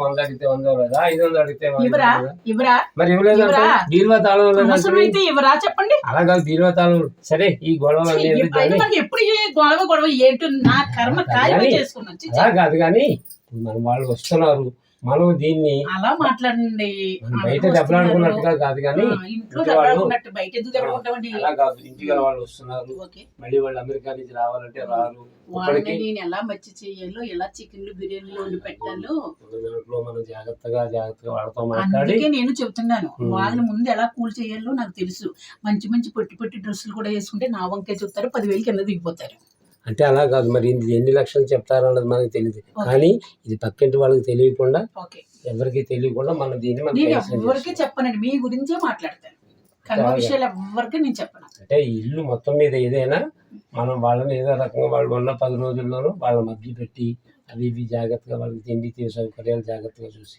వంద అడిగితే వంద లేదా? ఐదు వందలు అడిగితే మరి ఇవ్వలేదు? బీరువా తాళం అయితే ఇవరా చెప్పండి. అలా కాదు బీరువా తాళం సరే ఈ గొడవ ఎప్పుడు- గొడవ గొడవ ఏంటో? నా కర్మ కాదు కానీ మన వాళ్ళు వస్తున్నారు మనం దీన్ని అలా మాట్లాడండి. బయట. దెబ్బలాడుకున్నట్టుగా కాదు కానీ ఇంట్లో ఇంటి వాళ్ళు- దెబ్బలాడుకున్నట్టు బయట ఎందుకు దెబ్బలాడుకుంటామండి? అలా కాదు. ఇంటికి వాళ్ళు వస్తున్నారు. మళ్ళీ వాళ్ళు అమెరికా నుంచి రావాలంటే రారు. వాళ్ళని నేను ఎలా మచ్చి చేయాలో ఎలా చికెన్లు బిర్యానీలు వండి పెట్టాలో దాంట్లో మనం జాగ్రత్తగా జాగ్రత్తగా వాళ్ళతో మాట్లాడి అందుకే నేను చెప్తున్నాను. ఉమ్. వాళ్ళని ముందు ఎలా కూల్ చేయాలో నాకు తెలుసు. మంచి మంచి పొట్టి పొట్టి డ్రెస్సులు కూడా వేసుకుంటే నా వంకే చెప్తారు పదివేలు కింద దిగిపోతారు. అంటే అలా కాదు. మరి ఇది ఎన్ని లక్షలు చెప్తారన్నది మనకు తెలియదు కానీ ఇది పక్కింటి వాళ్ళకి తెలియకుండా ఎవరికి తెలియకుండా మనం దీన్ని మనం ఎవరికి. చెప్పనండి మీ గురించే మాట్లాడతాను. విషయాలు నేను చెప్పను. అంటే ఇల్లు మొత్తం మీద ఏదైనా మనం వాళ్ళని ఏదో రకంగా వాళ్ళు ఉన్న పది రోజుల్లోనూ వాళ్ళ మధ్య పెట్టి అవి ఇవి జాగ్రత్తగా వాళ్ళకి తిండి తీరు సౌకర్యాలు జాగ్రత్తగా చూసి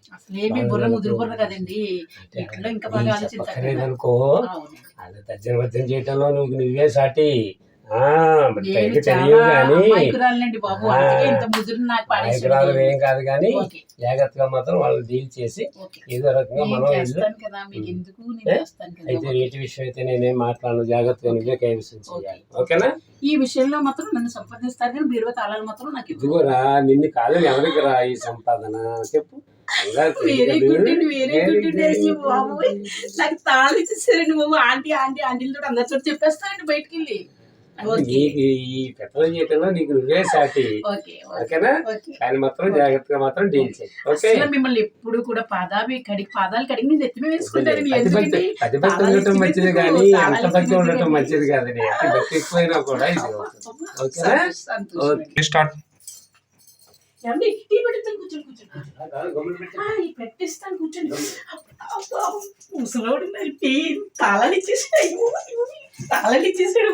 అవునండి. అది తర్జన భర్జన చేయటంలో నువ్వు నువ్వే సాటి. తెలియదు కానీ బాబు. పాడేసి ఏం కాదు కానీ జాగ్రత్తగా మాత్రం వాళ్ళు డీల్ చేసి ఏదో రకంగా మనం అయితే నీటి విషయం అయితే నేనేం మాట్లాడను. జాగ్రత్తగా నువ్వే కైవసం చేయాలి. ఓకేనా? ఈ విషయంలో మాత్రం నన్ను సంపాదిస్తారు కానీ బీరువా తాళాలు మాత్రం నాకు. ఇదిగోరా నిన్ను కాదు ఎవరికి రా ఈ సంపాదన? చెప్పు. వేరే చేయకూడదు. గుడ్ అండి వేరే Very గుడ్ good. అండి బాబోయ్ నాకు తాళం ఇచ్చేసారండి బాబు. ఆంటీ ఆంటీ ఆంటీలతో అందరి చోట చెప్పేస్తానండి బయటికి వెళ్ళి ఓకే నీకు ఈ పెత్తనం చేయటంలో నీకు నువ్వే సాటి. Okay okay. ఓకేనా? ఓకే. కానీ మాత్రం జాగ్రత్తగా మాత్రం డీల్ చేయి. ఓకే? మిమ్మల్ని ఎప్పుడు కూడా పాదావి కడిగి పాదాలు కడిగి నేను ఎత్తిమే వేసుకుంటానండి పది భక్తి ఉండటం మంచిది కానీ అంత భక్తి ఉండటం. మంచిది అతి భక్తి ఎక్కువైనా కూడా ఇది ఓకేనా? ఓకే. స్టార్ట్. ఏమండి? టీ పెడతాను కూర్చోండి కూర్చోండి పెట్టిస్తాను కూర్చోండి. ముసలోడు టీ తాళాలు ఇచ్చేసాడు. తాళాలు ఇచ్చేసాడు.